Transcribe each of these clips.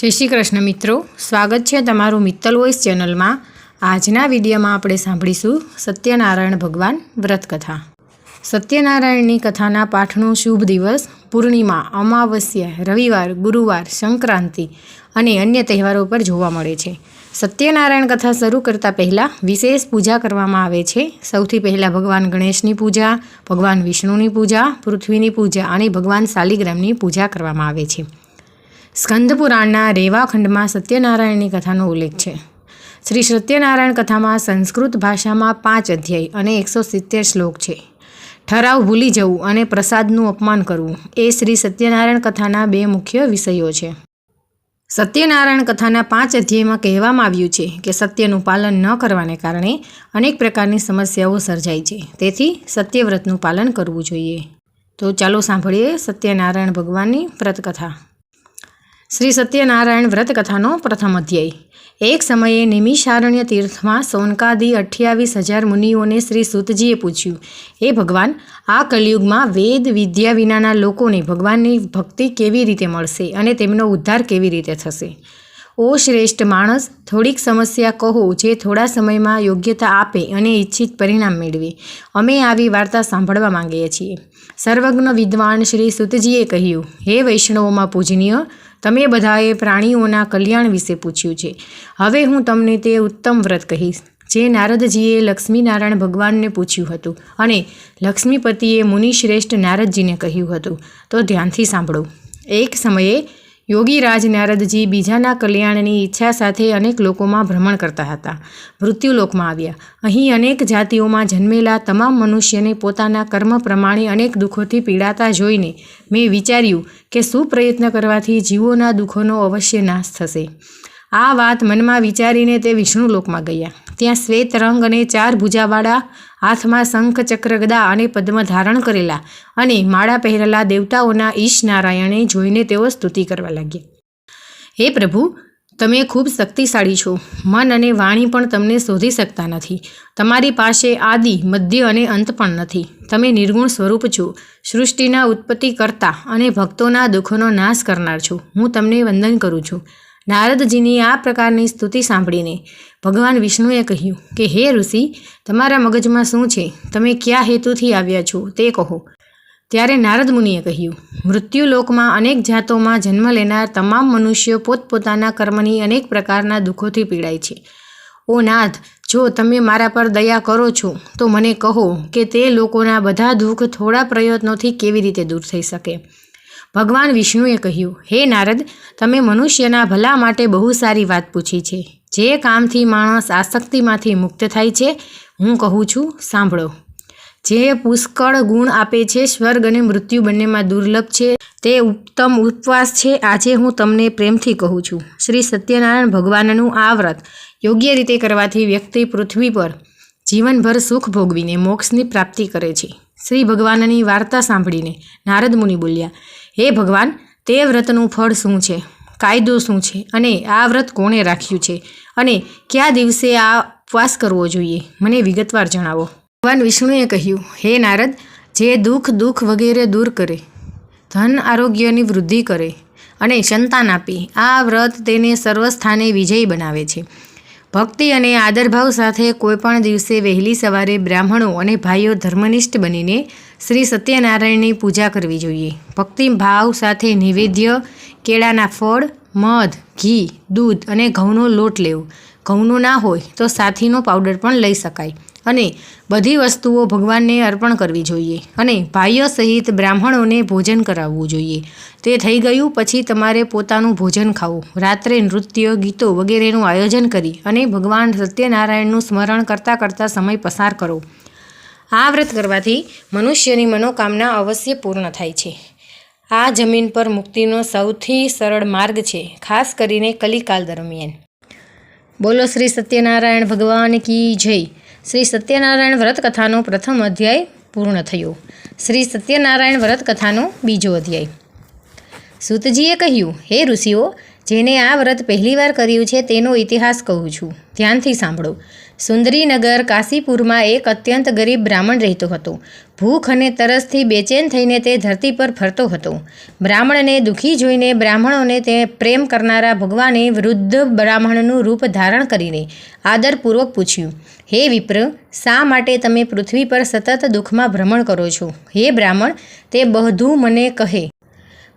જય શ્રી કૃષ્ણ મિત્રો. સ્વાગત છે તમારું મિત્તલ વોઇસ ચેનલમાં. આજના વિડીયોમાં આપણે સાંભળીશું સત્યનારાયણ ભગવાન વ્રતકથા. સત્યનારાયણની કથાના પાઠનો શુભ દિવસ, પૂર્ણિમા, અમાવસ્યા, રવિવાર, ગુરુવાર, સંક્રાંતિ અને અન્ય તહેવારો પર જોવા મળે છે. સત્યનારાયણ કથા શરૂ કરતાં પહેલાં વિશેષ પૂજા કરવામાં આવે છે. સૌથી પહેલાં ભગવાન ગણેશની પૂજા, ભગવાન વિષ્ણુની પૂજા, પૃથ્વીની પૂજા અને ભગવાન શાલિગ્રામની પૂજા કરવામાં આવે છે. સ્કંદ રેવાખંડમાં સત્યનારાયણની કથાનો ઉલ્લેખ છે. શ્રી સત્યનારાયણ કથામાં સંસ્કૃત ભાષામાં પાંચ અધ્યાય અને એકસો સિત્તેર શ્લોક છે. ઠરાવ ભૂલી જવું અને પ્રસાદનું અપમાન કરવું એ શ્રી સત્યનારાયણ કથાના બે મુખ્ય વિષયો છે. સત્યનારાયણ કથાના પાંચ અધ્યાયમાં કહેવામાં આવ્યું છે કે સત્યનું પાલન ન કરવાને કારણે અનેક પ્રકારની સમસ્યાઓ સર્જાય છે. તેથી સત્યવ્રતનું પાલન કરવું જોઈએ. તો ચાલો સાંભળીએ સત્યનારાયણ ભગવાનની વ્રતકથા. શ્રી સત્યનારાયણ વ્રત કથાનો પ્રથમ અધ્યાય. એક સમયે નિમિષારણ્ય તીર્થમાં સોનકાદી અઠ્યાવીસ હજાર મુનિઓને શ્રી સુતજીએ પૂછ્યું, હે ભગવાન, આ કલયુગમાં વેદ વિદ્યા વિનાના લોકોને ભગવાનની ભક્તિ કેવી રીતે મળશે અને તેમનો ઉદ્ધાર કેવી રીતે થશે? ઓ શ્રેષ્ઠ માણસ, થોડીક સમસ્યા કહો જે થોડા સમયમાં યોગ્યતા આપે અને ઈચ્છિત પરિણામ મેળવે. અમે આવી વાર્તા સાંભળવા માંગીએ છીએ. સર્વજ્ઞ વિદ્વાન શ્રી સુતજીએ કહ્યું, હે વૈષ્ણવોમાં પૂજનીય તમે બધાએ પ્રાણીઓના કલ્યાણ વિશે પૂછ્યું છે. હવે હું તમને તે ઉત્તમ વ્રત કહીશ. જે નારદજીએ લક્ષ્મીનારાયણ ભગવાનને પૂછ્યું હતું અને લક્ષ્મીપતિએ મુનિશ્રેષ્ઠ નારદજીને કહ્યું હતું. તો ધ્યાનથી સાંભળો. એક સમયે યોગીરાજ નારદજી બીજાના કલ્યાણની ઈચ્છા સાથે અનેક લોકોમાં ભ્રમણ કરતા હતા. મૃત્યુલોકમાં આવ્યા. અહીં અનેક જાતિઓમાં જન્મેલા તમામ મનુષ્યને પોતાના કર્મ પ્રમાણે અનેક દુઃખોથી પીડાતા જોઈને મેં વિચાર્યું કે શું પ્રયત્ન કરવાથી જીવોના દુઃખોનો અવશ્ય નાશ થશે. આ વાત મનમાં વિચારીને તે વિષ્ણુલોકમાં ગયા. ત્યાં શ્વેત રંગ અને ચાર ભુજાવાળા હાથમાં શંખ ચક્ર ગદા અને પદ્મ ધારણ કરેલા અને માળા પહેરેલા દેવતાઓના ઈશ નારાયણે જોઈને તેઓ સ્તુતિ કરવા લાગ્યા. હે પ્રભુ, તમે ખૂબ શક્તિશાળી છો. મન અને વાણી પણ તમને શોધી શકતા નથી. તમારી પાસે આદિ, મધ્ય અને અંત પણ નથી. તમે નિર્ગુણ સ્વરૂપ છો. સૃષ્ટિના ઉત્પત્તિ કરતા અને ભક્તોના દુઃખોનો નાશ કરનાર છો. હું તમને વંદન કરું છું. નારદજીની આ પ્રકારની સ્તુતિ સાંભળીને ભગવાન વિષ્ણુએ કહ્યું કે, હે ઋષિ, તમારા મગજમાં શું છે? તમે કયા હેતુથી આવ્યા છો? તે કહો. ત્યારે નારદ મુનિએ કહ્યું મૃત્યુલોકમાં અનેક જાતોમાં જન્મ લેનાર તમામ મનુષ્યો પોતપોતાના કર્મની અનેક પ્રકારના દુઃખોથી પીડાય છે. ઓ નાથ જો તમે મારા પર દયા કરો છો, તો મને કહો કે તે લોકોના બધા દુઃખ થોડા પ્રયત્નોથી કેવી રીતે દૂર થઈ શકે? ભગવાન વિષ્ણુએ કહ્યું, હે નારદ, તમે મનુષ્યના ભલા માટે બહુ સારી વાત પૂછી છે. જે કામથી માણસ આસક્તિમાંથી મુક્ત થાય છે, હું કહું છું, સાંભળો. જે પુષ્કળ ગુણ આપે છે, સ્વર્ગ અને મૃત્યુ બંનેમાં દુર્લભ છે, તે ઉત્તમ ઉપવાસ છે, આજે હું તમને પ્રેમથી કહું છું. શ્રી સત્યનારાયણ ભગવાનનું આ વ્રત યોગ્ય રીતે કરવાથી વ્યક્તિ પૃથ્વી પર જીવનભર સુખ ભોગવીને મોક્ષની પ્રાપ્તિ કરે છે. શ્રી ભગવાનની વાર્તા સાંભળીને નારદ મુનિ બોલ્યા હે ભગવાન, તે વ્રતનું ફળ શું છે? કાયદો શું છે? અને આ વ્રત કોણે રાખ્યું છે? અને કયા દિવસે આ ઉપવાસ કરવો જોઈએ? મને વિગતવાર જણાવો. ભગવાન વિષ્ણુએ કહ્યું, હે નારદ, જે દુઃખ દુઃખ વગેરે દૂર કરે, ધન આરોગ્યની વૃદ્ધિ કરે અને સંતાન આપે, આ વ્રત તેને સર્વસ્થાને વિજયી બનાવે છે. ભક્તિ અને આદરભાવ સાથે કોઈપણ દિવસે વહેલી સવારે બ્રાહ્મણો અને ભાઈઓ ધર્મનિષ્ઠ બનીને શ્રી સત્યનારાયણની પૂજા કરવી જોઈએ. ભક્તિ, ભાવ સાથે નૈવેદ્ય, કેળાના ફળ, મધ, ઘી, દૂધ અને ઘઉંનો લોટ લેવો. ઘઉંનો ના હોય તો સાથીનો પાવડર પણ લઈ શકાય. અને બધી વસ્તુઓ ભગવાનને અર્પણ કરવી જોઈએ અને ભાઈઓ સહિત બ્રાહ્મણોને ભોજન કરાવવું જોઈએ. તે થઈ ગયું પછી તમારે પોતાનું ભોજન ખાવું. રાત્રે નૃત્ય, ગીતો વગેરેનું આયોજન કરી અને ભગવાન સત્યનારાયણનું સ્મરણ કરતાં કરતાં સમય પસાર કરો. આ વ્રત કરવાથી મનુષ્યની મનોકામના અવશ્ય પૂર્ણ થાય છે. આ જમીન પર મુક્તિનો સૌથી સરળ માર્ગ છે, ખાસ કરીને કલિકાલ દરમિયાન. બોલો શ્રી સત્યનારાયણ ભગવાન કી જય. શ્રી સત્યનારાયણ વ્રત કથાનો પ્રથમ અધ્યાય પૂર્ણ થયો. શ્રી સત્યનારાયણ વ્રત કથાનો બીજો અધ્યાય. સૂતજીએ કહ્યું, હે ઋષિઓ જેને આ વ્રત પહેલીવાર કર્યું છે તેનો ઇતિહાસ કહું છું. ધ્યાનથી સાંભળો. સુંદરીનગર કાશીપુરમાં એક અત્યંત ગરીબ બ્રાહ્મણ રહેતો હતો. ભૂખ અને તરસથી બેચેન થઈને તે ધરતી પર ફરતો હતો. બ્રાહ્મણને દુઃખી જોઈને બ્રાહ્મણોને તે પ્રેમ કરનારા ભગવાને વૃદ્ધ બ્રાહ્મણનું રૂપ ધારણ કરીને આદરપૂર્વક પૂછ્યું, હે વિપ્ર, શા માટે તમે પૃથ્વી પર સતત દુઃખમાં ભ્રમણ કરો છો? હે બ્રાહ્મણ, તે બધું મને કહે.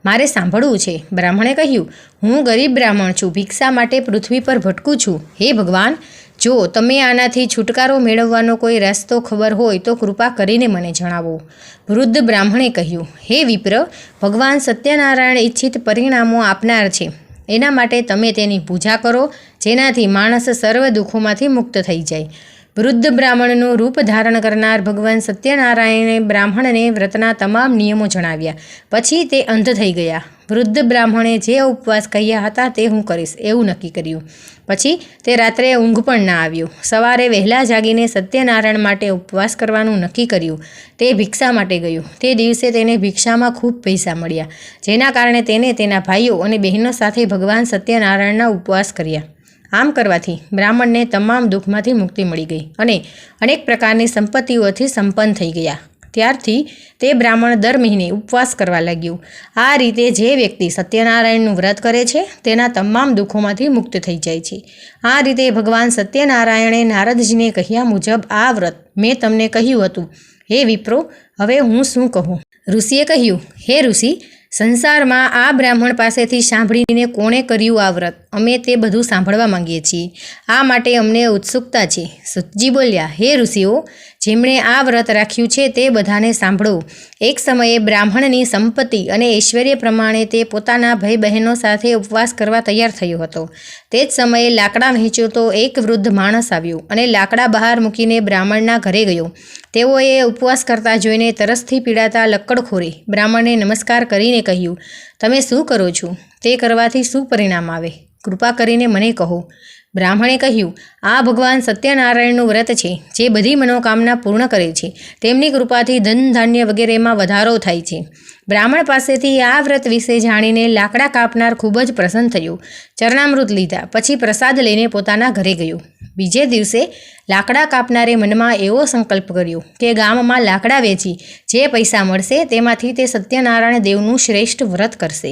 મારે સાંભળવું છે. બ્રાહ્મણે કહ્યું, હું ગરીબ બ્રાહ્મણ છું, ભિક્ષા માટે પૃથ્વી પર ભટકું છું. હે ભગવાન, જો તમે આનાથી છુટકારો મેળવવાનો કોઈ રસ્તો ખબર હોય તો કૃપા કરીને મને જણાવો. વૃદ્ધ બ્રાહ્મણે કહ્યું, હે વિપ્ર, ભગવાન સત્યનારાયણ ઈચ્છિત પરિણામો આપનાર છે. એના માટે તમે તેની પૂજા કરો, જેનાથી માણસ સર્વ દુઃખોમાંથી મુક્ત થઈ જાય. વૃદ્ધ બ્રાહ્મણનું રૂપ ધારણ કરનાર ભગવાન સત્યનારાયણે બ્રાહ્મણને વ્રતના તમામ નિયમો જણાવ્યા. પછી તે અંધ થઈ ગયા. વૃદ્ધ બ્રાહ્મણે જે ઉપવાસ કહ્યા હતા તે હું કરીશ. એવું નક્કી કર્યું. પછી તે રાત્રે ઊંઘ પણ ના આવ્યું. સવારે વહેલા જાગીને સત્યનારાયણ માટે ઉપવાસ કરવાનું નક્કી કર્યું. તે ભિક્ષા માટે ગયું. તે દિવસે તેને ભિક્ષામાં ખૂબ પૈસા મળ્યા, જેના કારણે તેને તેના ભાઈઓ અને બહેનો સાથે ભગવાન સત્યનારાયણના ઉપવાસ કર્યા. આમ કરવાથી બ્રાહ્મણને તમામ દુઃખમાંથી મુક્તિ મળી ગઈ અને અનેક પ્રકારની સંપત્તિઓથી સંપન્ન થઈ ગયા. ત્યારથી તે બ્રાહ્મણ દર મહિને ઉપવાસ કરવા લાગ્યું. આ રીતે જે વ્યક્તિ સત્યનારાયણનું વ્રત કરે છે, તેના તમામ દુઃખોમાંથી મુક્ત થઈ જાય છે. આ રીતે ભગવાન સત્યનારાયણે નારદજીને કહ્યા મુજબ આ વ્રત મેં તમને કહ્યું હતું. હે વિપ્રો, હવે હું શું કહું? ઋષિએ કહ્યું, હે ઋષિ સંસારમાં આ બ્રાહ્મણ પાસેથી સાંભળીને કોણે કર્યું આ વ્રત? અમે તે બધું સાંભળવા માંગીએ છીએ. આ માટે અમને ઉત્સુકતા છે. સુતજી બોલ્યા, હે ઋષિઓ જેમણે આ વ્રત રાખ્યું છે તે બધાને સાંભળો. એક સમયે બ્રાહ્મણની સંપત્તિ અને ઐશ્વર્ય પ્રમાણે તે પોતાના ભાઈ બહેનો સાથે ઉપવાસ કરવા તૈયાર થયો હતો. તે જ સમયે લાકડા વહેંચ્યો તો એક વૃદ્ધ માણસ આવ્યો અને લાકડા બહાર મૂકીને બ્રાહ્મણના ઘરે ગયો. તેઓએ ઉપવાસ કરતા જોઈને તરસથી પીડાતા લક્કડખોરે બ્રાહ્મણને નમસ્કાર કરીને કહ્યું, તમે શું કરો છો? તે કરવાથી શું પરિણામ આવે? કૃપા કરીને મને કહો. બ્રાહ્મણે કહ્યું, આ ભગવાન સત્યનારાયણનું વ્રત છે, જે બધી મનોકામના પૂર્ણ કરે છે. તેમની કૃપાથી ધન ધાન્ય વગેરેમાં વધારો થાય છે. બ્રાહ્મણ પાસેથી આ વ્રત વિશે જાણીને લાકડા કાપનાર ખૂબ જ પ્રસન્ન થયો. ચરણામૃત લીધા, પછી પ્રસાદ લઈને પોતાના ઘરે ગયો. બીજે દિવસે લાકડા કાપનારે મનમાં એવો સંકલ્પ કર્યો કે ગામમાં લાકડા વેચી જે પૈસા મળશે તેમાંથી તે સત્યનારાયણ દેવનું શ્રેષ્ઠ વ્રત કરશે.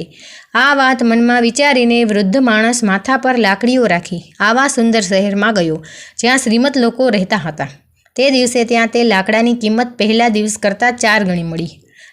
આ વાત મનમાં વિચારીને વૃદ્ધ માણસ માથા પર લાકડીઓ રાખી આવા સુંદર શહેરમાં ગયો, જ્યાં શ્રીમત લોકો રહેતા હતા. તે દિવસે ત્યાં તે લાકડાની કિંમત પહેલા દિવસ કરતાં ચાર ગણી મળી.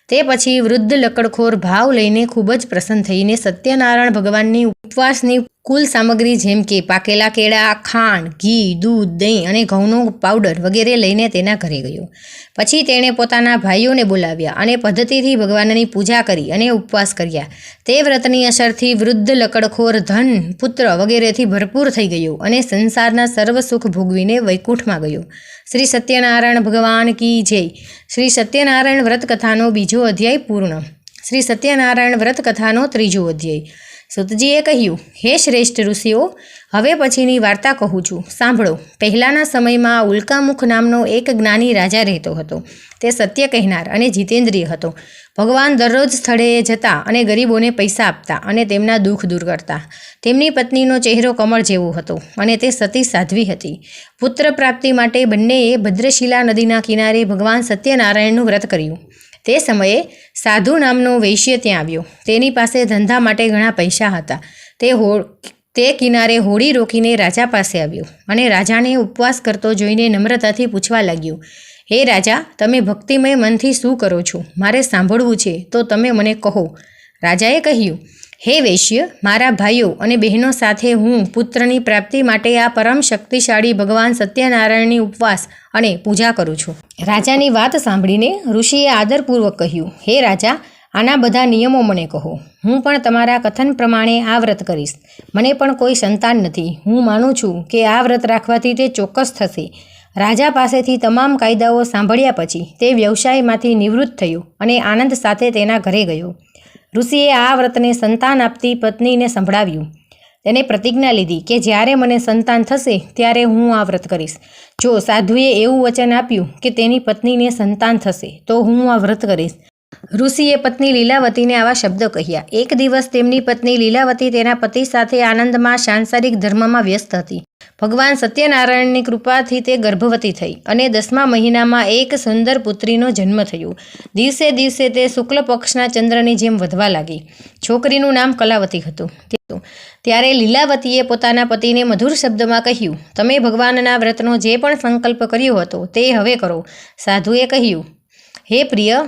તે પછી વૃદ્ધ લકડખોર ભાવ લઈને ખૂબ જ પ્રસન્ન થઈને સત્યનારાયણ ભગવાનની ઉપવાસની કુલ સામગ્રી જેમ કે પાકેલા કેળા, ખાંડ, ઘી, દૂધ, દહીં અને ઘઉંનો પાવડર વગેરે લઈને તેના ઘરે ગયો. પછી તેણે પોતાના ભાઈઓને બોલાવ્યા અને પદ્ધતિથી ભગવાનની પૂજા કરી અને ઉપવાસ કર્યા. તે વ્રતની અસરથી વૃદ્ધ લકડખોર ધન પુત્ર વગેરેથી ભરપૂર થઈ ગયો અને સંસારના સર્વ સુખ ભોગવીને વૈકુંઠમાં ગયો. શ્રી સત્યનારાયણ ભગવાન કી જય. શ્રી સત્યનારાયણ વ્રત કથાનો બીજો અધ્યાય પૂર્ણ. શ્રી સત્યનારાયણ વ્રત કથાનો ત્રીજો અધ્યાય. સુતજીએ કહ્યું, હે શ્રેષ્ઠ ઋષિઓ, હવે પછીની વાર્તા કહું છું. સાંભળો. પહેલાંના સમયમાં ઉલ્કામુખ નામનો એક જ્ઞાની રાજા રહેતો હતો. તે સત્ય કહેનાર અને જીતેન્દ્રિય હતો. ભગવાન દરરોજ સ્થળે જતા અને ગરીબોને પૈસા આપતા અને તેમના દુઃખ દૂર કરતા. તેમની પત્નીનો ચહેરો કમળ જેવો હતો અને તે સતી સાધ્વી હતી. પુત્ર પ્રાપ્તિ માટે બંનેએ ભદ્રશિલા નદીના કિનારે ભગવાન સત્યનારાયણનું વ્રત કર્યું. તે સમયે સાધુ નામનો વૈશ્ય ત્યાં આવ્યો. તેની પાસે ધંધા માટે ઘણા પૈસા હતા. તે હો, તે કિનારે હોડી રોકીને રાજા પાસે આવ્યો અને રાજાને ઉપવાસ કરતો જોઈને નમ્રતાથી પૂછવા લાગ્યો, હે રાજા, તમે ભક્તિમય મનથી શું કરો છો? મારે સાંભળવું છે, તો તમે મને કહો. રાજાએ કહ્યું હે વૈશ્ય, મારા ભાઈઓ અને બહેનો સાથે હું પુત્રની પ્રાપ્તિ માટે આ પરમ શક્તિશાળી ભગવાન સત્યનારાયણની ઉપવાસ અને પૂજા કરું છું. રાજાની વાત સાંભળીને ઋષિએ આદરપૂર્વક કહ્યું, હે રાજા, આના બધા નિયમો મને કહો. હું પણ તમારા કથન પ્રમાણે આ વ્રત કરીશ. મને પણ કોઈ સંતાન નથી. હું માનું છું કે આ વ્રત રાખવાથી તે ચોક્કસ થશે. રાજા પાસેથી તમામ કાયદાઓ સાંભળ્યા પછી તે વ્યવસાયમાંથી નિવૃત્ત થયો અને આનંદ સાથે તેના ઘરે ગયો. ઋષિએ આ વ્રતને સંતાન આપતી પત્નીને સંભળાવ્યું. તેને પ્રતિજ્ઞા લીધી કે જ્યારે મને સંતાન થશે ત્યારે હું આ વ્રત કરીશ. જો સાધુએ એવું વચન આપ્યું કે તેની પત્નીને સંતાન થશે, તો હું આ વ્રત કરીશ. ઋષિએ પત્ની લીલાવતીને આવા શબ્દો કહ્યા. એક દિવસ તેમની પત્ની લીલાવતી તેના પતિ સાથે આનંદમાં, સાંસારિક ધર્મમાં વ્યસ્ત હતી. ભગવાન સત્યનારાયણની કૃપાથી તે ગર્ભવતી થઈ અને દસમા મહિનામાં એક સુંદર પુત્રીનો જન્મ થયો. દિવસે દિવસે તે શુક્લ પક્ષના ચંદ્રની જેમ વધવા લાગી. છોકરીનું નામ કલાવતી હતું. ત્યારે લીલાવતીએ પોતાના પતિને મધુર શબ્દમાં કહ્યું, તમે ભગવાનના વ્રતનો જે પણ સંકલ્પ કર્યો હતો તે હવે કરો. સાધુએ કહ્યું, હે પ્રિય,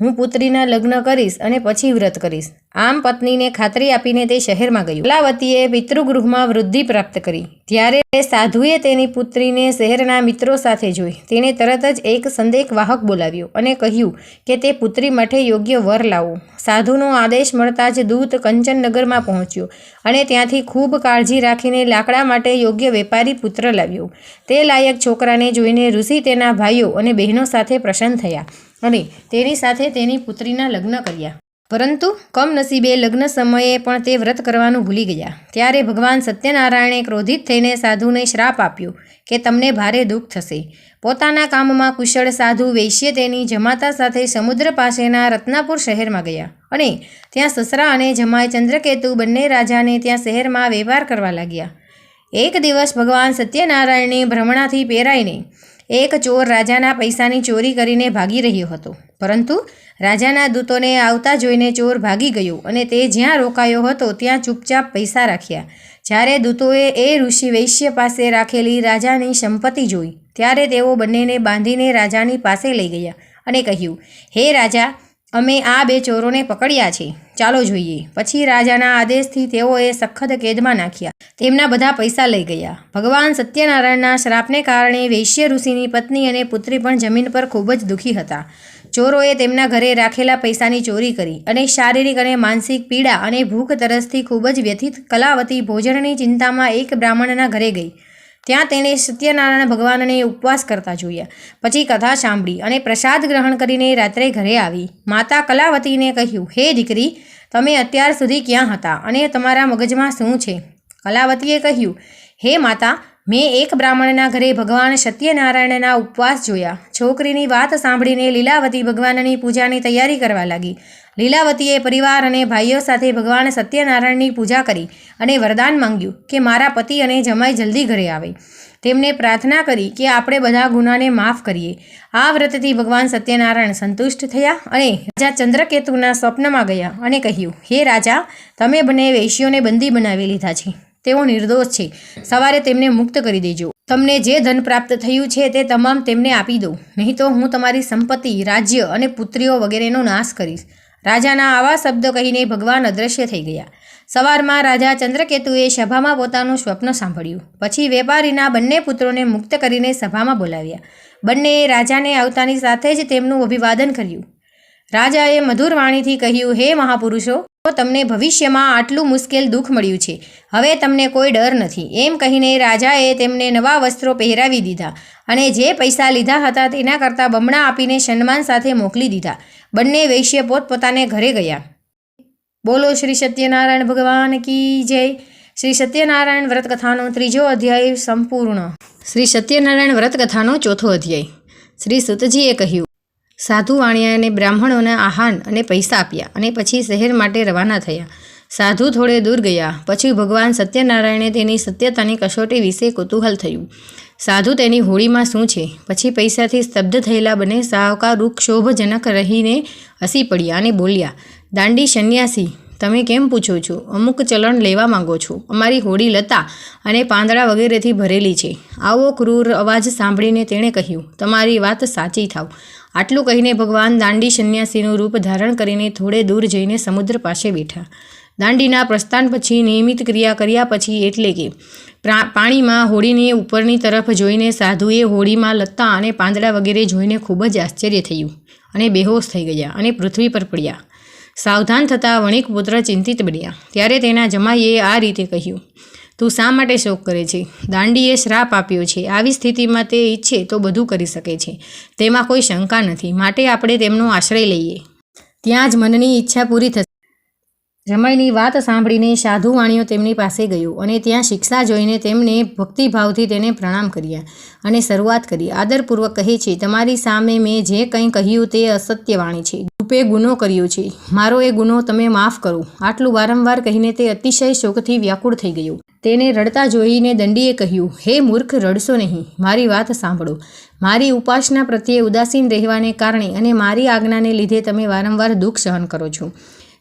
હું પુત્રીના લગ્ન કરીશ અને પછી વ્રત કરીશ. આમ પત્નીને ખાતરી આપીને તે શહેરમાં ગયું. કલાવતીએ પિતૃગૃહમાં વૃદ્ધિ પ્રાપ્ત કરી. ત્યારે સાધુએ તેની પુત્રીને શહેરના મિત્રો સાથે જોઈ. તેણે તરત જ એક સંદેક વાહક બોલાવ્યો અને કહ્યું કે તે પુત્રી માટે યોગ્ય વર લાવો. સાધુનો આદેશ મળતા જ દૂત કંચનનગરમાં પહોંચ્યો અને ત્યાંથી ખૂબ કાળજી રાખીને લાકડા માટે યોગ્ય વેપારી પુત્ર લાવ્યો. તે લાયક છોકરાને જોઈને ઋષિ તેના ભાઈઓ અને બહેનો સાથે પ્રસન્ન થયા અને તેની સાથે તેની પુત્રીના લગ્ન કર્યા. પરંતુ કમનસીબે લગ્ન સમયે પણ તે વ્રત કરવાનું ભૂલી ગયા. ત્યારે ભગવાન સત્યનારાયણે ક્રોધિત થઈને સાધુને શ્રાપ આપ્યો કે તમને ભારે દુઃખ થશે. પોતાના કામમાં કુશળ સાધુ વૈશ્ય તેની જમાતા સાથે સમુદ્ર પાસેના રત્નાપુર શહેરમાં ગયા અને ત્યાં સસરા અને જમાઈ ચંદ્રકેતુ બંને રાજાને ત્યાં શહેરમાં વેપાર કરવા લાગ્યા. એક દિવસ ભગવાન સત્યનારાયણે ભ્રમણાથી પેરાઈને એક ચોર રાજાના પૈસાની ચોરી કરીને ભાગી રહ્યો હતો. પરંતુ રાજાના દૂતોને આવતા જોઈને ચોર ભાગી ગયો અને તે જ્યાં રોકાયો હતો ત્યાં ચૂપચાપ પૈસા રાખ્યા. જ્યારે દૂતોએ એ ઋષિ વૈશ્ય પાસે રાખેલી રાજાની સંપત્તિ જોઈ, ત્યારે તેઓ બંનેને બાંધીને રાજાની પાસે લઈ ગયા અને કહ્યું, હે રાજા, અમે આ બે ચોરોને પકડ્યા છે. ચાલો જોઈએ. પછી રાજાના આદેશથી તેઓએ સખત કેદમાં નાખ્યા. તેમના બધા પૈસા લઈ ગયા. ભગવાન સત્યનારાયણના શ્રાપને કારણે વૈશ્ય ઋષિની પત્ની અને પુત્રી પણ જમીન પર ખૂબ જ દુઃખી હતા. ચોરોએ તેમના ઘરે રાખેલા પૈસાની ચોરી કરી અને શારીરિક અને માનસિક પીડા અને ભૂખ તરસથી ખૂબ જ વ્યથિત કલાવતી ભોજનની ચિંતામાં એક બ્રાહ્મણના ઘરે ગઈ. ત્યાં તેણે સત્યનારાયણ ભગવાનને ઉપવાસ કરતા જોયા. પછી કથા સાંભળી અને પ્રસાદ ગ્રહણ કરીને રાત્રે ઘરે આવી. માતા કલાવતીને કહ્યું, હે દીકરી, તમે અત્યાર સુધી ક્યાં હતા અને તમારા મગજમાં શું છે? કલાવતીએ કહ્યું, હે માતા, મેં એક બ્રાહ્મણના ઘરે ભગવાન સત્યનારાયણના ઉપવાસ જોયા. છોકરીની વાત સાંભળીને લીલાવતી ભગવાનની પૂજાની તૈયારી કરવા લાગી. લીલાવતીએ પરિવાર અને ભાઈઓ સાથે ભગવાન સત્યનારાયણની પૂજા કરી અને વરદાન માંગ્યું કે મારા પતિ અને જમાઈ જલ્દી ઘરે આવે. તેમને પ્રાર્થના કરી કે આપણે બધા ગુનાને માફ કરીએ. આ વ્રતથી ભગવાન સત્યનારાયણ સંતુષ્ટ થયા અને રાજા ચંદ્રકેતુના સ્વપ્નમાં ગયા અને કહ્યું, હે રાજા, તમે બંને વૈશ્યોને બંદી બનાવી લીધા છે. તેઓ નિર્દોષ છે. સવારે તેમને મુક્ત કરી દેજો. તમને જે ધન પ્રાપ્ત થયું છે તે તમામ તેમને આપી દો નહીં તો હું તમારી સંપત્તિ, રાજ્ય અને પુત્રીઓ વગેરેનો નાશ કરીશ. રાજાના આવા શબ્દો કહીને ભગવાન અદૃશ્ય થઈ ગયા. સવારમાં રાજા ચંદ્રકેતુએ સભામાં પોતાનું સ્વપ્ન સાંભળ્યું. પછી વેપારીના બંને પુત્રોને મુક્ત કરીને સભામાં બોલાવ્યા. બંનેએ રાજાને આવતાની સાથે જ તેમનું અભિવાદન કર્યું. રાજાએ મધુર વાણીથી કહ્યું, હે મહાપુરુષો તમને ભવિષ્યમાં આટલું મુશ્કેલ દુઃખ મળ્યું છે. હવે તમને કોઈ ડર નથી. એમ કહીને રાજાએ તેમને નવા વસ્ત્રો પહેરાવી દીધા અને જે પૈસા લીધા હતા તેના કરતાં બમણા આપીને સન્માન સાથે મોકલી દીધા. બંને વૈશ્ય પોતપોતાને ઘરે ગયા. બોલો શ્રી સત્યનારાયણ ભગવાન કી જય? શ્રી સત્યનારાયણ વ્રતકથાનો ત્રીજો અધ્યાય સંપૂર્ણ. શ્રી સત્યનારાયણ વ્રતકથાનો ચોથો અધ્યાય. શ્રી સુતજીએ કહ્યું સાધુ વાણિયાને બ્રાહ્મણોને આહાન અને પૈસા આપ્યા અને પછી શહેર માટે રવાના થયા. સાધુ થોડે દૂર ગયા. પછી ભગવાન સત્યનારાયણે તેની સત્યતાની કસોટી વિશે કુતૂહલ થયું. સાધુ તેની હોળીમાં શું છે? પછી પૈસાથી સ્તબ્ધ થયેલા બંને સાહુકાર ક્ષોભજનક રહીને હસી પડ્યા અને બોલ્યા, દાંડી સંન્યાસી, તમે કેમ પૂછો છો? અમુક ચલણ લેવા માંગો છો. અમારી હોડી લતા અને પાંદડા વગેરેથી ભરેલી છે. આવો ક્રૂર અવાજ સાંભળીને તેણે કહ્યું, તમારી વાત સાચી થાવ. આટલું કહીને ભગવાન દાંડી સંન્યાસીનું રૂપ ધારણ કરીને થોડે દૂર જઈને સમુદ્ર પાસે બેઠા. દાંડીના પ્રસ્થાન પછી નિયમિત ક્રિયા કર્યા પછી એટલે કે પાણીમાં હોડીની ઉપરની તરફ જોઈને સાધુએ હોડીમાં લત્તા અને પાંદડા વગેરે જોઈને ખૂબ જ આશ્ચર્ય થયું અને બેહોશ થઈ ગયા અને પૃથ્વી પર પડ્યા. સાવધાન થતાં વણિક પુત્ર ચિંતિત બન્યા. ત્યારે તેના જમાઈએ આ રીતે કહ્યું તું શા માટે શોક કરે છે? દાંડીએ શ્રાપ આપ્યો છે. આવી સ્થિતિમાં તે ઈચ્છે તો બધું કરી શકે છે. તેમાં કોઈ શંકા નથી. માટે આપણે તેમનો આશ્રય લઈએ. ત્યાં જ મનની ઈચ્છા પૂરી થશે. જમાઈની વાત સાંભળીને સાધુ વાણીઓ તેમની પાસે ગયો અને ત્યાં શિક્ષા જોઈને તેમને ભક્તિભાવથી તેને પ્રણામ કર્યા અને શરૂઆત કરી. આદરપૂર્વક કહે છે, તમારી સામે મેં જે કંઈ કહ્યું તે અસત્ય વાણી છે. રૂપે ગુનો કર્યો છે. મારો એ ગુનો તમે માફ કરો. આટલું વારંવાર કહીને તે અતિશય શોકથી વ્યાકુળ થઈ ગયો. તેને રડતા જોઈને દંડીએ કહ્યું, હે મૂર્ખ, રડશો નહીં. મારી વાત સાંભળો. મારી ઉપાસના પ્રત્યે ઉદાસીન રહેવાને કારણે અને મારી આજ્ઞાને લીધે તમે વારંવાર દુઃખ સહન કરો છો.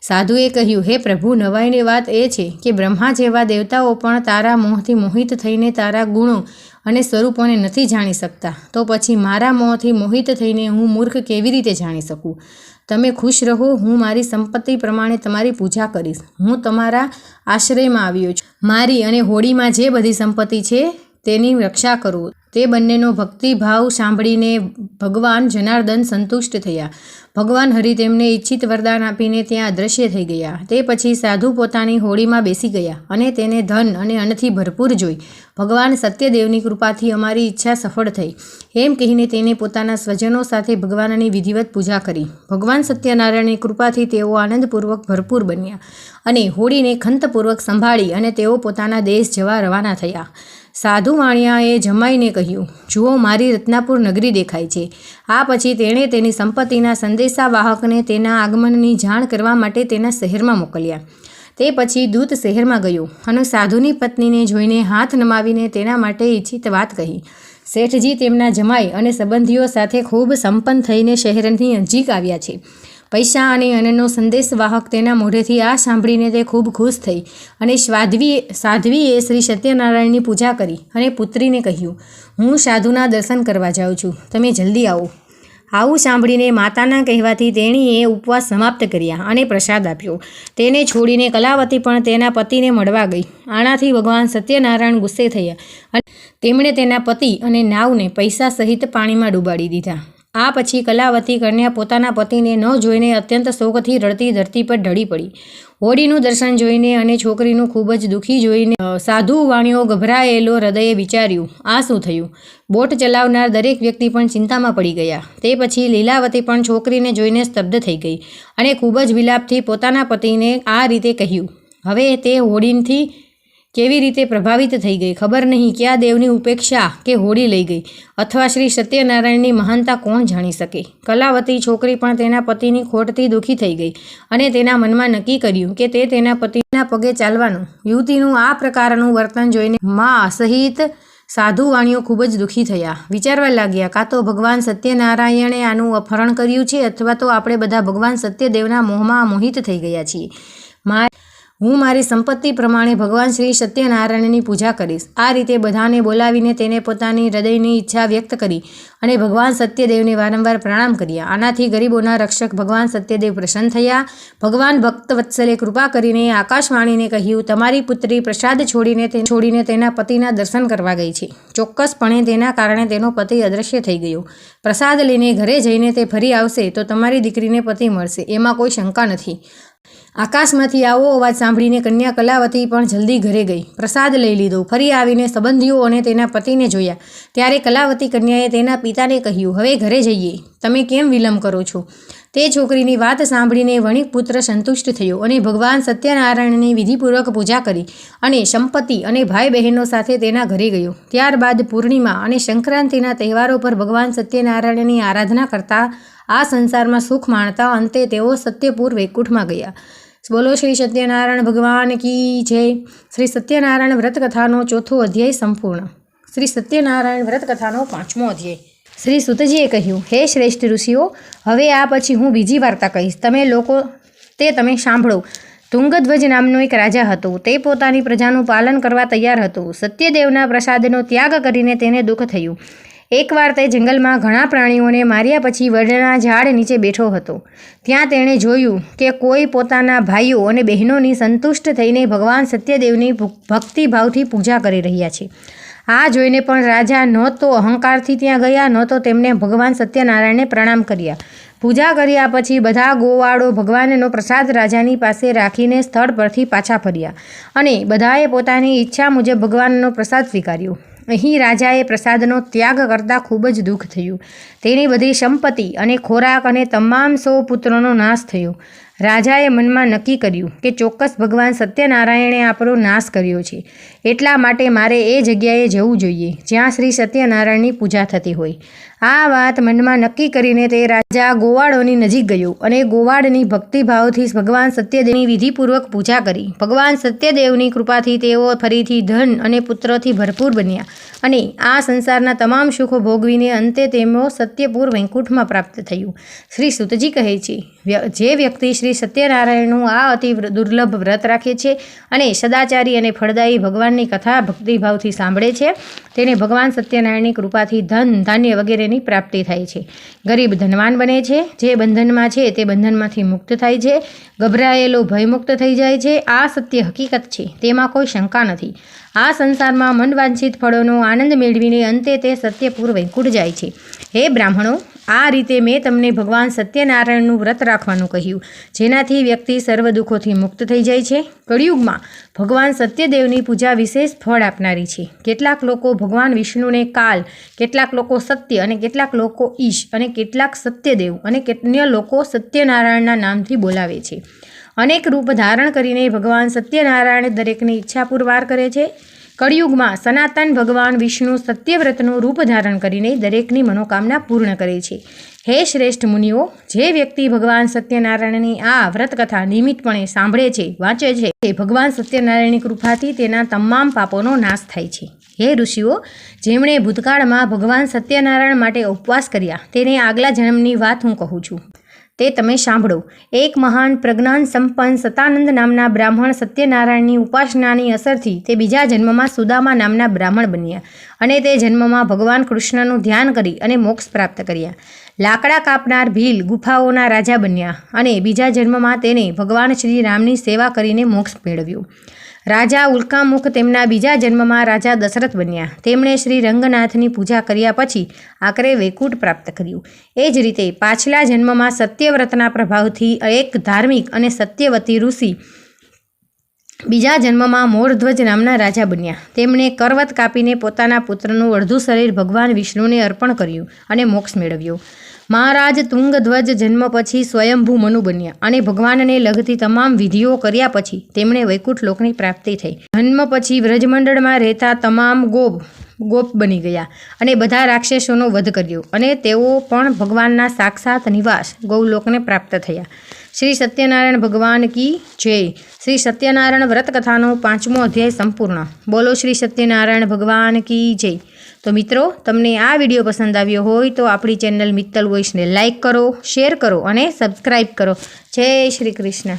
સાધુએ કહ્યું, હે પ્રભુ, નવાઈની વાત એ છે કે બ્રહ્મા જેવા દેવતાઓ પણ તારા મોહથી મોહિત થઈને તારા ગુણો અને સ્વરૂપોને નથી જાણી શકતા. તો પછી મારા મોહથી મોહિત થઈને હું મૂર્ખ કેવી રીતે જાણી શકું? તમે ખુશ રહો, હું મારી સંપત્તિ પ્રમાણે તમારી પૂજા કરીશ. હું તમારા આશ્રયમાં આવ્યો છું. મારી અને હોડીમાં જે બધી સંપત્તિ છે તેની રક્ષા કરો. તે બંનેનો ભક્તિભાવ સાંભળીને ભગવાન જનાર્દન સંતુષ્ટ થયા. ભગવાન હરિ તેમને ઈચ્છિત વરદાન આપીને ત્યાં અદ્રશ્ય થઈ ગયા. તે પછી સાધુ પોતાની હોડીમાં બેસી ગયા અને તેને ધન અને અન્નથી ભરપૂર જોઈ. ભગવાન સત્યદેવની કૃપાથી અમારી ઈચ્છા સફળ થઈ. એમ કહીને તેને પોતાના સ્વજનો સાથે ભગવાનની વિધિવત પૂજા કરી. ભગવાન સત્યનારાયણની કૃપાથી તેઓ આનંદપૂર્વક ભરપૂર બન્યા અને હોડીને ખંતપૂર્વક સંભાળી અને તેઓ પોતાના દેશ જવા રવાના થયા. સાધુ વાણિયાએ જમાઈને કહ્યું, જુઓ, મારી રત્નાપુર નગરી દેખાય છે. આ પછી તેણે તેની સંપત્તિના સંદેશાવાહકને તેના આગમનની જાણ કરવા માટે તેના શહેરમાં મોકલ્યા. તે પછી દૂત શહેરમાં ગયો અને સાધુની પત્નીને જોઈને હાથ નમાવીને તેના માટે ઈચ્છિત વાત કહી. શેઠજી તેમના જમાઈ અને સંબંધીઓ સાથે ખૂબ સંપન્ન થઈને શહેરની નજીક આવ્યા છે. પૈસા અને અન્નનો સંદેશવાહક તેના મોઢેથી આ સાંભળીને તે ખૂબ ખુશ થઈ અને સ્વાધ્વી સાધ્વીએ શ્રી સત્યનારાયણની પૂજા કરી અને પુત્રીને કહ્યું, હું સાધુના દર્શન કરવા જાઉં છું. તમે જલ્દી આવો. આવું સાંભળીને માતાના કહેવાથી તેણીએ ઉપવાસ સમાપ્ત કર્યા અને પ્રસાદ આપ્યો. તેને છોડીને કલાવતી પણ તેના પતિને મળવા ગઈ. આનાથી ભગવાન સત્યનારાયણ ગુસ્સે થયા અને તેમણે તેના પતિ અને નાવને પૈસા સહિત પાણીમાં ડૂબાડી દીધા. આ પછી કલાવતી કન્યા પોતાના પતિને ન જોઈને અત્યંત શોકથી રડતી ધરતી પર ઢળી પડી. હોડીનું દર્શન જોઈને અને છોકરીનું ખૂબ જ દુઃખી જોઈને સાધુ વાણીઓ ગભરાયેલો હૃદયે વિચાર્યું, આ શું થયું? બોટ ચલાવનાર દરેક વ્યક્તિ પણ ચિંતામાં પડી ગયા. તે પછી લીલાવતી પણ છોકરીને જોઈને સ્તબ્ધ થઈ ગઈ અને ખૂબ જ વિલાપથી પોતાના પતિને આ રીતે કહ્યું, હવે તે હોડીથી કેવી રીતે પ્રભાવિત થઈ ગઈ? ખબર નહીં ક્યાં દેવની ઉપેક્ષા કે હોડી લઈ ગઈ? અથવા શ્રી સત્યનારાયણની મહાનતા કોણ જાણી શકે? કલાવતી છોકરી પણ તેના પતિની ખોટથી દુઃખી થઈ ગઈ અને તેના મનમાં નક્કી કર્યું કે તે તેના પતિના પગે ચાલવાનું. યુવતીનું આ પ્રકારનું વર્તન જોઈને મા સહિત સાધુ વાણીઓ ખૂબ જ દુઃખી થયા. વિચારવા લાગ્યા, કાં તો ભગવાન સત્યનારાયણે આનું અપહરણ કર્યું છે અથવા તો આપણે બધા ભગવાન સત્યદેવના મોહમાં મોહિત થઈ ગયા છીએ? મા હું મારી સંપત્તિ પ્રમાણે ભગવાન શ્રી સત્યનારાયણની પૂજા કરીશ. આ રીતે બધાને બોલાવીને તેને પોતાની હૃદયની ઈચ્છા વ્યક્ત કરી અને ભગવાન સત્યદેવને વારંવાર પ્રણામ કર્યા. આનાથી ગરીબોના રક્ષક ભગવાન સત્યદેવ પ્રસન્ન થયા. ભગવાન ભક્ત વત્સલે કૃપા કરીને આકાશવાણીને કહ્યું, તમારી પુત્રી પ્રસાદ છોડીને તે, છોડીને તેના પતિના દર્શન કરવા ગઈ છે. ચોક્કસપણે તેના કારણે તેનો પતિ અદૃશ્ય થઈ ગયો. પ્રસાદ લઈને ઘરે જઈને તે ફરી આવશે તો તમારી દીકરીને પતિ મળશે. એમાં કોઈ શંકા નથી. આકાશમાંથી આવો અવાજ સાંભળીને કન્યા કલાવતી પણ જલ્દી ઘરે ગઈ. પ્રસાદ લઈ લીધો. ફરી આવીને સંબંધીઓ અને તેના પતિને જોયા. ત્યારે કલાવતી કન્યાએ તેના પિતાને કહ્યું, હવે ઘરે જઈએ. તમે કેમ વિલંબ કરો છો? તે છોકરીની વાત સાંભળીને વણિક પુત્ર સંતુષ્ટ થયો અને ભગવાન સત્યનારાયણની વિધિપૂર્વક પૂજા કરી અને સંપત્તિ અને ભાઈ બહેનો સાથે તેના ઘરે ગયો. ત્યારબાદ પૂર્ણિમા અને સંક્રાંતિના તહેવારો પર ભગવાન સત્યનારાયણની આરાધના કરતા આ સંસારમાં સુખ માણતા અંતે તેઓ સત્યપુર વૈકુંઠમાં ગયા. બોલો શ્રી સત્યનારાયણ ભગવાન કી જય. શ્રી સત્યનારાયણ વ્રતકથાનો ચોથો અધ્યાય સંપૂર્ણ. શ્રી સત્યનારાયણ વ્રતકથાનો પાંચમો અધ્યાય. શ્રી સુતજીએ કહ્યું, હે શ્રેષ્ઠ ઋષિઓ, હવે આ પછી હું બીજી વાર્તા કહીશ. તમે લોકો, તે તમે સાંભળો. તુંગધ્વજ નામનો એક રાજા હતો. તે પોતાની પ્રજાનું પાલન કરવા તૈયાર હતો. સત્યદેવના પ્રસાદનો ત્યાગ કરીને તેને દુઃખ થયું. એકવાર તે જંગલમાં ઘણા પ્રાણીઓને માર્યા પછી વડના ઝાડ નીચે બેઠો હતો. ત્યાં તેણે જોયું કે કોઈ પોતાના ભાઈઓ અને બહેનોની સંતુષ્ટ થઈને ભગવાન સત્યદેવની ભક્તિભાવથી પૂજા કરી રહ્યા છે. આ જોઈને પણ રાજા ન તો અહંકારથી ત્યાં ગયા, ન તો તેમણે ભગવાન સત્યનારાયણને પ્રણામ કર્યા. પૂજા કર્યા પછી બધા ગોવાળો ભગવાનનો પ્રસાદ રાજાની પાસે રાખીને સ્થળ પરથી પાછા ફર્યા અને બધાએ પોતાની ઈચ્છા મુજબ ભગવાનનો પ્રસાદ સ્વીકાર્યો. અહીં રાજાએ પ્રસાદનો ત્યાગ કરતાં ખૂબ જ દુઃખ થયું. તેની બધી સંપત્તિ અને ખોરાક અને તમામ સો પુત્રોનો નાશ થયો. રાજાએ મનમાં નક્કી કર્યું કે ચોક્કસ ભગવાન સત્યનારાયણે આપણો નાશ કર્યો છે. એટલા માટે મારે એ જગ્યાએ જવું જોઈએ, જ્યાં શ્રી સત્યનારાયણની પૂજા થતી હોય. આ વાત મનમાં નક્કી કરીને તે રાજા ગોવાળોની નજીક ગયો અને ગોવાળની ભક્તિભાવથી ભગવાન સત્યદેવની વિધિપૂર્વક પૂજા કરી. ભગવાન સત્યદેવની કૃપાથી તેઓ ફરીથી ધન અને પુત્રથી ભરપૂર બન્યા અને આ સંસારના તમામ સુખો ભોગવીને અંતે તેમનો સત્યપુર વૈકુંઠમાં પ્રાપ્ત થયું. શ્રી સુતજી કહે છે જે વ્યક્તિ શ્રી સત્યનારાયણનું આ અતિ દુર્લભ વ્રત રાખે છે અને સદાચારી અને ફળદાયી ભગવાનની કથા ભક્તિભાવથી સાંભળે છે, તેને ભગવાન સત્યનારાયણની કૃપાથી ધન, ધાન્ય વગેરેની પ્રાપ્તિ થાય છે. ગરીબ ધનવાન બને છે. જે બંધનમાં છે તે બંધનમાંથી મુક્ત થાય છે. ગભરાયેલો ભયમુક્ત થઈ જાય છે. આ સત્ય હકીકત છે. તેમાં કોઈ શંકા નથી. આ સંસારમાં મનવાંછિત ફળોનો આનંદ મેળવીને અંતે તે સત્યપુર વૈકુંઠ જાય છે. હે બ્રાહ્મણો આ રીતે મેં તમને ભગવાન સત્યનારાયણનું વ્રત રાખવાનું કહ્યું. જેનાથી વ્યક્તિ સર્વ દુઃખોથી મુક્ત થઈ જાય છે. કળિયુગમાં ભગવાન સત્યદેવની પૂજા વિશેષ ફળ આપનારી છે. કેટલાક લોકો ભગવાન વિષ્ણુને કાલ, કેટલાક લોકો સત્ય અને કેટલાક લોકો ઈશ અને કેટલાક સત્યદેવ અને કેટલા લોકો સત્યનારાયણના નામથી બોલાવે છે. અનેક રૂપ ધારણ કરીને ભગવાન સત્યનારાયણ દરેકની ઈચ્છા પુરવાર કરે છે. કળિયુગમાં સનાતન ભગવાન વિષ્ણુ સત્યવ્રતનું રૂપ ધારણ કરીને દરેકની મનોકામના પૂર્ણ કરે છે. હે શ્રેષ્ઠ મુનિઓ, જે વ્યક્તિ ભગવાન સત્યનારાયણની આ વ્રતકથા નિયમિતપણે સાંભળે છે, વાંચે છે, તે ભગવાન સત્યનારાયણની કૃપાથી તેના તમામ પાપોનો નાશ થાય છે. હે ઋષિઓ, જેમણે ભૂતકાળમાં ભગવાન સત્યનારાયણ માટે ઉપવાસ કર્યા, તેને આગલા જન્મની વાત હું કહું છું. તે તમે સાંભળો. એક મહાન પ્રજ્ઞાન સંપન્ન સતાનંદ નામના બ્રાહ્મણ સત્યનારાયણની ઉપાસનાની અસરથી તે બીજા જન્મમાં સુદામા નામના બ્રાહ્મણ બન્યા અને તે જન્મમાં ભગવાન કૃષ્ણનું ધ્યાન કરી અને મોક્ષ પ્રાપ્ત કર્યા. લાકડા કાપનાર ભીલ ગુફાઓના રાજા બન્યા અને બીજા જન્મમાં તેને ભગવાન શ્રી રામની સેવા કરીને મોક્ષ મેળવ્યો. રાજા ઉલ્કામુખ તેમના બીજા જન્મમાં રાજા દશરથ બન્યા. તેમણે શ્રી રંગનાથની પૂજા કર્યા પછી આખરે વૈકુંઠ પ્રાપ્ત કર્યું. એ જ રીતે પાછલા જન્મમાં સત્યવ્રતના પ્રભાવથી એક ધાર્મિક અને સત્યવતી ઋષિ બીજા જન્મમાં મોરધ્વજ નામના રાજા બન્યા. તેમણે કરવત કાપીને પોતાના પુત્રનું અડધું શરીર ભગવાન વિષ્ણુને અર્પણ કર્યું અને મોક્ષ મેળવ્યો. મહારાજ તુંગધ્વજ જન્મ પછી સ્વયંભૂ મનુ બન્યા અને ભગવાનને લગતી તમામ વિધિઓ કર્યા પછી તેમણે વૈકુંઠ લોકની પ્રાપ્તિ થઈ. જન્મ પછી વ્રજમંડળમાં રહેતા તમામ ગોપ ગોપ બની ગયા અને બધા રાક્ષસોનો વધ કર્યો અને તેઓ પણ ભગવાનના સાક્ષાત નિવાસ ગૌલોકને પ્રાપ્ત થયા. શ્રી સત્યનારાયણ ભગવાન કી જય. શ્રી સત્યનારાયણ વ્રત કથાનો પાંચમો અધ્યાય સંપૂર્ણ. બોલો શ્રી સત્યનારાયણ ભગવાન કી જય. તો મિત્રો, તમને આ વીડિયો પસંદ આવ્યો હોય તો આપણી ચેનલ મિત્તલ વોઇસને લાઇક કરો, શેર કરો અને સબસ્ક્રાઈબ કરો. જય શ્રી કૃષ્ણ.